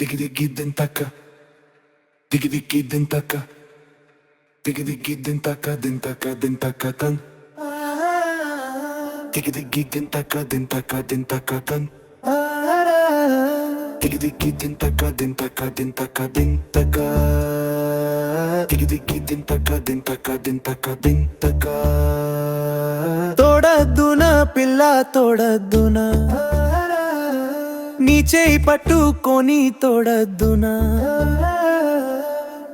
Diggy diggy dentaka. Diggy diggy dentaka. Diggy diggy dentaka dentaka dentaka tan. Diggy diggy dentaka dentaka dentaka tan. Diggy diggy dentaka dentaka dentaka dentaka. Diggy diggy dentaka dentaka dentaka dentaka. తోడద్దున పిల్ల తోడద్దున నీ చేయి పట్టుకొని తోడద్దునా?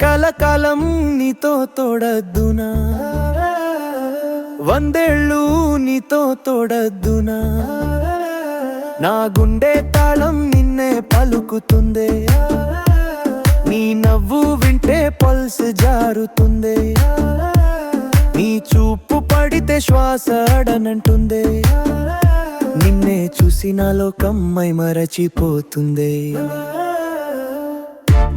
కలకాలం నీతో తోడద్దునా? వందేళ్ళు నీతో తోడద్దునా? నా గుండె తాళం నిన్నే పలుకుతుందే. నీ నవ్వు వింటే పల్స్ జారుతుందే. నీ చూపు పడితే శ్వాస అడనంటుందే. నిన్నే చూసిన లోకం మై మరచిపోతుంది.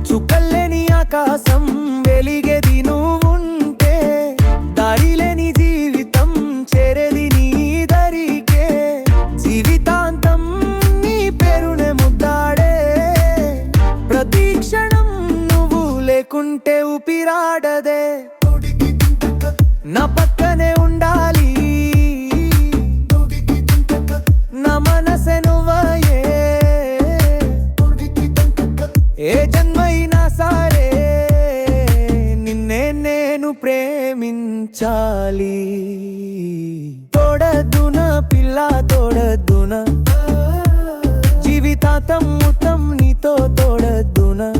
చుక్కల్లేని ఆకాశం వెలిగేది నువ్వుంటే దారిలేని జీవితం చేరేది నీ దరికే. జీవితాంతం నీ పేరునే ముద్దాడే. ప్రతి క్షణం నువ్వు లేకుంటే ఊపిరాడదే. నా ఏ జన్మైనా సరే నిన్నే నేను ప్రేమించాలి. తోడదున పిల్ల తోడద్దున. జీవితాంతం మొత్తం నీతో తోడద్దున.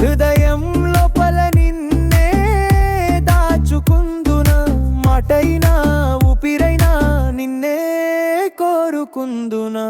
హృదయం లోపల నిన్నే దాచుకుందున. మాటైనా ఊపిరైనా నిన్నే కోరుకుందునా.